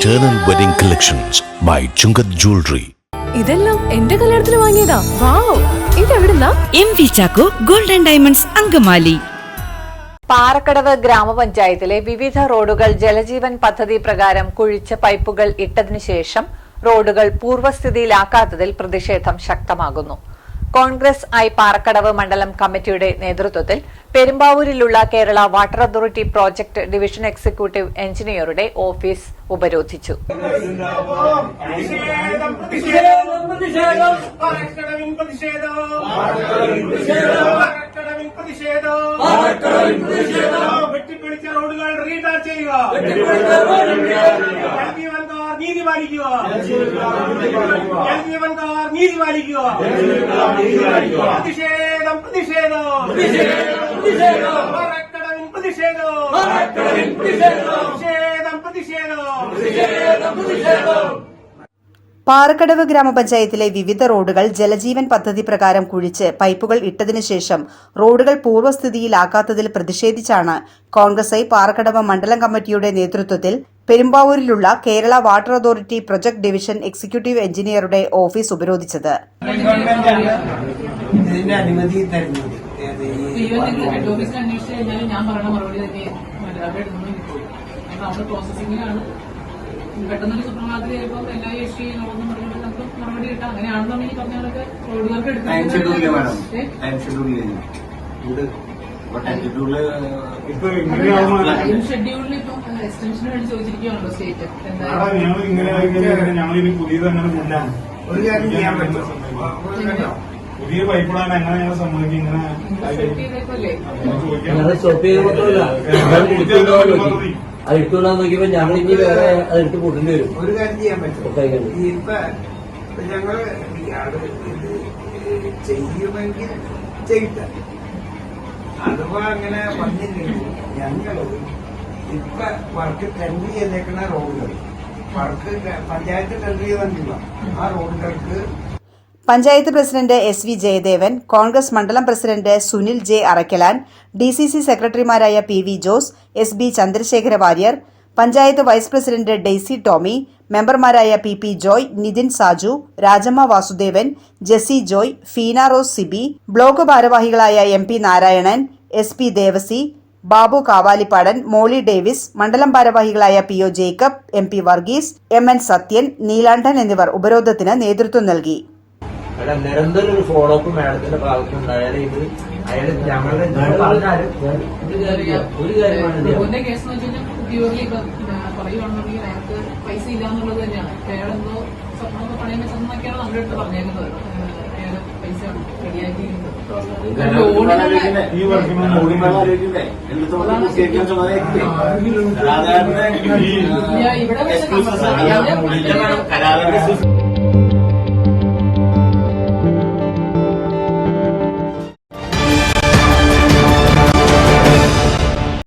Eternal Wedding Collections by Chungath Jewelry. ഇതെല്ലാം എന്റെ കല്യാണത്തിന് വാങ്ങിയതാ. Wow ഇതെവിടുന്നാ? M V Chacko golden diamonds Angamaly. Parakkadavu ഗ്രാമപഞ്ചായത്തിലെ വിവിധ റോഡുകൾ ജലജീവൻ പദ്ധതി പ്രകാരം കുഴിച്ച പൈപ്പുകൾ ഇട്ടതിനു ശേഷം റോഡുകൾ പൂർവസ്ഥിതിയിലാക്കാത്തതിൽ പ്രതിഷേധം ശക്തമാകുന്നു. കോൺഗ്രസ് ഐ പാറക്കടവ് മണ്ഡലം കമ്മിറ്റിയുടെ നേതൃത്വത്തിൽ പെരുമ്പാവൂരിലുള്ള Kerala water authority project division executive എഞ്ചിനീയറുടെ ഓഫീസ് ഉപരോധിച്ചു. വെട്ടിപ്പിടിച്ച റോഡുകൾ റീടാർ ചെയ്യുക. പാലിക്കുക ജലജീവൻകാർ നീതി പാലിക്കുക പ്രതിഷേധം പ്രതിഷേധം. പ്രതിഷേധം പ്രതിഷേധം. പ്രതിഷേധം. പ്രതിഷേധം. പാറക്കടവ് ഗ്രാമപഞ്ചായത്തിലെ വിവിധ റോഡുകൾ ജലജീവൻ പദ്ധതി പ്രകാരം കുഴിച്ച് പൈപ്പുകൾ ഇട്ടതിനു ശേഷം റോഡുകൾ പൂർവസ്ഥിതിയിലാക്കാത്തതിൽ പ്രതിഷേധിച്ചാണ് കോൺഗ്രസ് ഐ പാറക്കടവ് മണ്ഡലം കമ്മിറ്റിയുടെ നേതൃത്വത്തിൽ പെരുമ്പാവൂരിലുള്ള Kerala water authority project division executive എഞ്ചിനീയറുടെ ഓഫീസ് ഉപരോധിച്ചത്. ഇതിന്റെ അനുമതി തരുന്നത് ഞാൻ മറുപടി തന്നെ അവിടെ പ്രോസസ്സിംഗിലാണ് പെട്ടെന്നൊരു സുപ്രഭാതത്തിൽ ചിലപ്പോൾ എല്ലാ പറഞ്ഞിട്ട് നമുക്ക് മറുപടി കിട്ടാം. അങ്ങനെയാണെന്നുണ്ടെങ്കിൽ പറഞ്ഞ കണക്ക് റോഡുകൾക്ക് ഷെഡ്യൂളിൽ ടൈം ഇപ്പം എക്സ്റ്റൻഷന് വേണ്ടി ചോദിച്ചിരിക്കുകയാണല്ലോ സ്റ്റേറ്റ് ഞങ്ങൾ ഇങ്ങനെ ആയിക്കഴിഞ്ഞാൽ ഞങ്ങളിനി പുതിയത് അങ്ങനെ കൊണ്ടാണ്. ഒരു കാര്യം ചെയ്യാൻ പറ്റും. പുതിയ പൈപ്പിടാൻ എങ്ങനെ ഞങ്ങൾ സമ്മതിക്കും ഇങ്ങനെ ചെയ്ത് ഞങ്ങൾ. അത് എടുത്തുകൊണ്ടാൻ നോക്കിയപ്പോ ഞങ്ങൾ ഇനി വേറെ അത് എടുത്ത് കൂട്ടേണ്ടി വരും. ഒരു കാര്യം ചെയ്യാൻ പറ്റും. ഇപ്പൊ ഞങ്ങൾ ഇയാൾ ഇത് ചെയ്യുമെങ്കിൽ ചെയ്യട്ടെ അഥവാ അങ്ങനെ വന്നില്ലെങ്കിൽ ഞങ്ങൾ ഇപ്പൊ വർക്ക് ടെൻഡർ ചെയ്തേക്കുന്ന റോഡുകൾ വർക്ക് പഞ്ചായത്ത് ടെൻഡർ ചെയ്തിട്ടില്ല ആ റോഡുകൾക്ക് panchayat president S V Jayadevan Congress മണ്ഡലം president Sunil J Arakkalan D C C സെക്രട്ടറിമാരായ P V Jose S B Chandrasekhara Warrier panchayat vice president Daisy Tomy മെമ്പർമാരായ P P Joy Nithin Saju Rajamma Vasudevan Jessy Joy Feena Rose Siby block ഭാരവാഹികളായ M P Narayanan S P Devassy Babu Kavalippadan Molly Davis മണ്ഡലം ഭാരവാഹികളായ P O Jacob M P Varghese M N Sathyan Neelandan എന്നിവർ ഉപരോധത്തിന് നേതൃത്വം നൽകി. നിരന്തരം ഒരു follow up മാഡത്തിന്റെ ഭാഗത്ത് ഇത് അയാൾ ഞങ്ങളുടെ ഞാൻ പറഞ്ഞാലും ഒരു കാര്യം ഒരു കാര്യമാണ് ഉദ്യോഗി ഇപ്പൊ പറയുകയാണെന്നുണ്ടെങ്കിൽ അയാൾക്ക് പൈസ ഇല്ല എന്നുള്ളത് തന്നെയാണ് അയാൾ എന്തോ സ്വപ്നമൊക്കെ പണയം വെച്ചെന്നൊക്കെയാണ് നമ്മുടെ അടുത്ത് പറഞ്ഞേക്കുന്നത് അയാൾ പൈസ റെഡിയാക്കിയിട്ടുണ്ട് വർക്കിന് ഇവിടെ